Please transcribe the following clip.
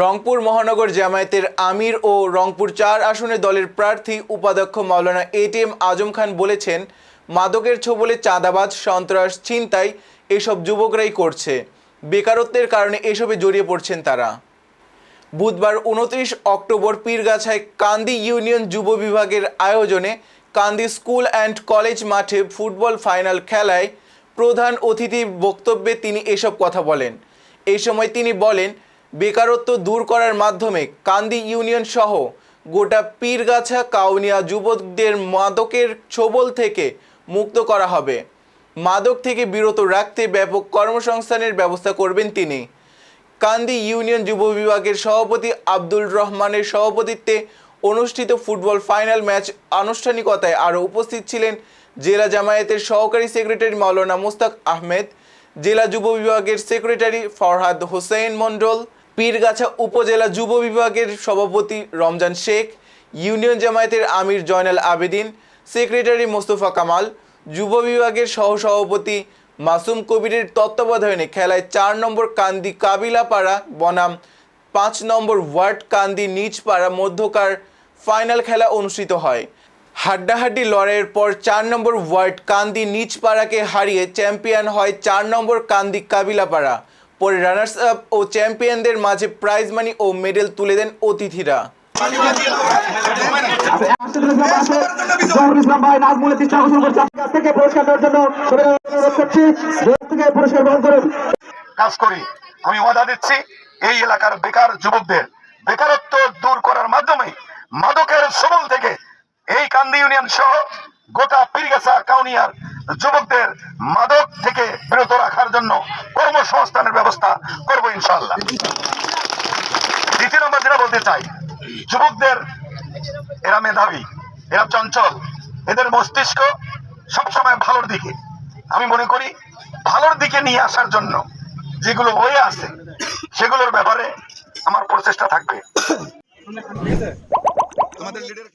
রংপুর মহানগর জামায়াতের আমির ও রংপুর চার আসনের দলের প্রার্থী উপাধ্যক্ষ মাওলানা এটিএম আজম খান বলেছেন, মাদকের ছোবলে চাঁদাবাজ, সন্ত্রাস, ছিনতাই এসব যুবকরাই করছে। বেকারত্বের কারণে এসবে জড়িয়ে পড়ছেন তারা। বুধবার উনত্রিশ অক্টোবর পীরগাছায় কান্দি ইউনিয়ন যুব বিভাগের আয়োজনে কান্দি স্কুল অ্যান্ড কলেজ মাঠে ফুটবল ফাইনাল খেলায় প্রধান অতিথির বক্তব্যে তিনি এসব কথা বলেন। এই সময় তিনি বলেন বেকারত্ব দূর করার মাধ্যমে কান্দি ইউনিয়ন সহ গোটা পীরগাছা কাউনিয়া যুবকদের মাদকের ছোবল থেকে মুক্ত করা হবে। মাদক থেকে বিরত রাখতে ব্যাপক কর্মসংস্থানের ব্যবস্থা করবেন তিনি। কান্দি ইউনিয়ন যুব বিভাগের সভাপতি আব্দুল রহমানের সভাপতিত্বে অনুষ্ঠিত ফুটবল ফাইনাল ম্যাচ আনুষ্ঠানিকতায় আরও উপস্থিত ছিলেন জেলা জামায়াতের সহকারী সেক্রেটারি মাওলানা মুস্তাক আহমেদ জেলা যুব বিভাগের সেক্রেটারি ফরহাদ হোসেন মণ্ডল, পীরগাছা উপজেলা যুব বিভাগের সভাপতি রমজান শেখ, ইউনিয়ন জামায়াতের আমির জয়নাল আবেদিন, সেক্রেটারি মোস্তফা কামাল, যুব বিভাগের সহসভাপতি মাসুম কবিরের তত্ত্বাবধানে খেলায় চার নম্বর কান্দি কাবিলাপাড়া বনাম পাঁচ নম্বর ওয়ার্ড কান্দি নিচপাড়া মধ্যকার ফাইনাল খেলা অনুষ্ঠিত হয়। হাড্ডাহাড্ডি লড়াইয়ের পর চার নম্বর ওয়ার্ড কান্দি নিচপাড়াকে হারিয়ে চ্যাম্পিয়ন হয় চার নম্বর কান্দি কাবিলাপাড়া। পরে রানার্স আপ ও চ্যাম্পিয়নদের মাঝে প্রাইজ মানি ও মেডেল তুলে দেন অতিথিরা। কাজ করি, আমি ওয়াদা দিচ্ছি, এই এলাকার বেকার যুবকদের বেকারত্ব দূর করার মাধ্যমে মাদকের সবল থেকে এই কান্দি ইউনিয়ন সহ গোটা কাউনিয়ার যুবকদের মাদক থেকে বিরত রাখার জন্য কর্মসংস্থানের ব্যবস্থা করব ইনশাআল্লাহ। দ্বিতীয় নম্বর যেটা বলতে চাই, যুবকদের, এরা মেধাবী, এরা চঞ্চল, এদের মস্তিষ্ক সবসময় ভালোর দিকে। আমি মনে করি ভালোর দিকে নিয়ে আসার জন্য যেগুলো হয়ে আছে, সেগুলোর ব্যাপারে আমার প্রচেষ্টা থাকবে। আমাদের লিডার